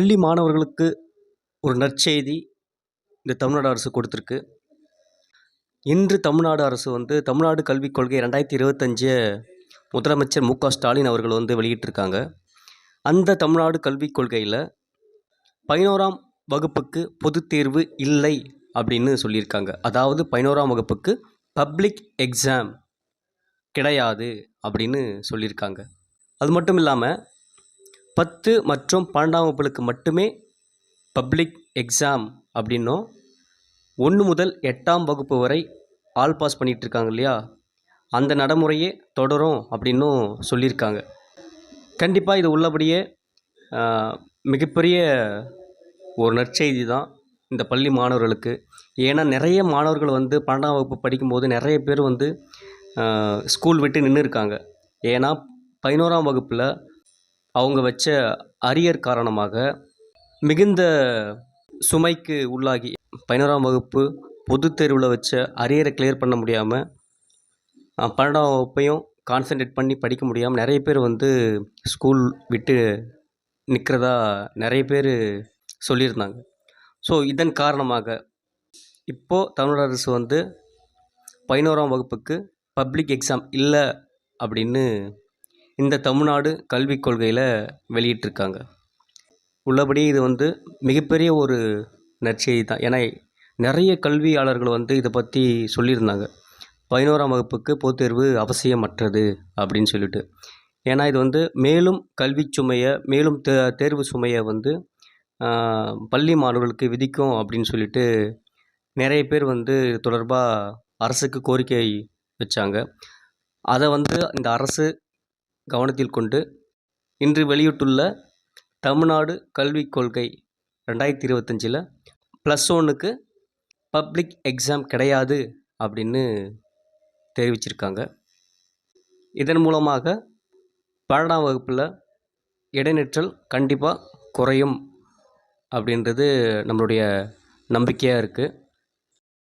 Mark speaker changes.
Speaker 1: பள்ளி மாணவர்களுக்கு ஒரு நற்செய்தி இந்த தமிழ்நாடு அரசு கொடுத்துருக்கு. இன்று தமிழ்நாடு அரசு வந்து தமிழ்நாடு கல்விக் கொள்கை ரெண்டாயிரத்தி இருபத்தஞ்சு முதலமைச்சர் மு க ஸ்டாலின் அவர்கள் வந்து வெளியிட்டிருக்காங்க. அந்த தமிழ்நாடு கல்விக் கொள்கையில் பதினோராம் வகுப்புக்கு பொது தேர்வு இல்லை அப்படின்னு சொல்லியிருக்காங்க. அதாவது பதினோராம் வகுப்புக்கு பப்ளிக் எக்ஸாம் கிடையாது அப்படின்னு சொல்லியிருக்காங்க. அது மட்டும் இல்லாமல் பத்து மற்றும் பன்னெண்டாம் வகுப்புகளுக்கு மட்டுமே பப்ளிக் எக்ஸாம் அப்படின்னும் ஒன்று முதல் எட்டாம் வகுப்பு வரை ஆல் பாஸ் பண்ணிகிட்டு இருக்காங்க இல்லையா? அந்த நடைமுறையே தொடரும் அப்படின்னும் சொல்லியிருக்காங்க. கண்டிப்பாக இது உள்ளபடியே மிகப்பெரிய ஒரு நற்செய்தி தான் இந்த பள்ளி மாணவர்களுக்கு. ஏன்னா நிறைய மாணவர்கள் வந்து பன்னெண்டாம் வகுப்பு படிக்கும்போது நிறைய பேர் வந்து ஸ்கூல் விட்டு நின்று இருக்காங்க ஏன்னா பதினோராம் வகுப்பில் அவங்க வச்ச அரியர் காரணமாக மிகுந்த சுமைக்கு உள்ளாகி பதினோராம் வகுப்பு பொதுத் தேர்வில் வச்ச அரியரை கிளியர் பண்ண முடியாமல் பன்னெண்டாம் வகுப்பையும் கான்சென்ட்ரேட் பண்ணி படிக்க முடியாமல் நிறைய பேர் வந்து ஸ்கூல் விட்டு நிற்கிறதா நிறைய பேர் சொல்லியிருந்தாங்க. ஸோ இதன் காரணமாக இப்போது தமிழக அரசு வந்து பதினோராம் வகுப்புக்கு பப்ளிக் எக்ஸாம் இல்லை அப்படின்னு இந்த தமிழ்நாடு கல்விக் கொள்கையில் வெளியிட்டிருக்காங்க. உள்ளபடி இது வந்து மிகப்பெரிய ஒரு நற்செய்தி தான். ஏன்னா நிறைய கல்வியாளர்கள் வந்து இதை பற்றி சொல்லியிருந்தாங்க. பதினோராம் வகுப்புக்கு பொதுத் தேர்வு அவசியமற்றது அப்படின்னு சொல்லிட்டு. ஏன்னா இது வந்து மேலும் கல்வி சுமையை மேலும் தே தேர்வு சுமையை வந்து பள்ளி மாணவர்களுக்கு விதிக்கும் அப்படின்னு சொல்லிட்டு நிறைய பேர் வந்து இது தொடர்பாக அரசுக்கு கோரிக்கை வச்சாங்க. அதை வந்து இந்த அரசு கவனத்தில் கொண்டு இன்று வெளியிட்டுள்ள தமிழ்நாடு கல்விக் கொள்கை ரெண்டாயிரத்தி இருபத்தஞ்சில் ப்ளஸ் ஒன்னுக்கு பப்ளிக் எக்ஸாம் கிடையாது அப்படின்னு தெரிவிச்சிருக்காங்க. இதன் மூலமாக பன்னெண்டாம் வகுப்பில் இடைநிற்றல் கண்டிப்பாக குறையும் அப்படின்றது நம்மளுடைய நம்பிக்கையாக இருக்குது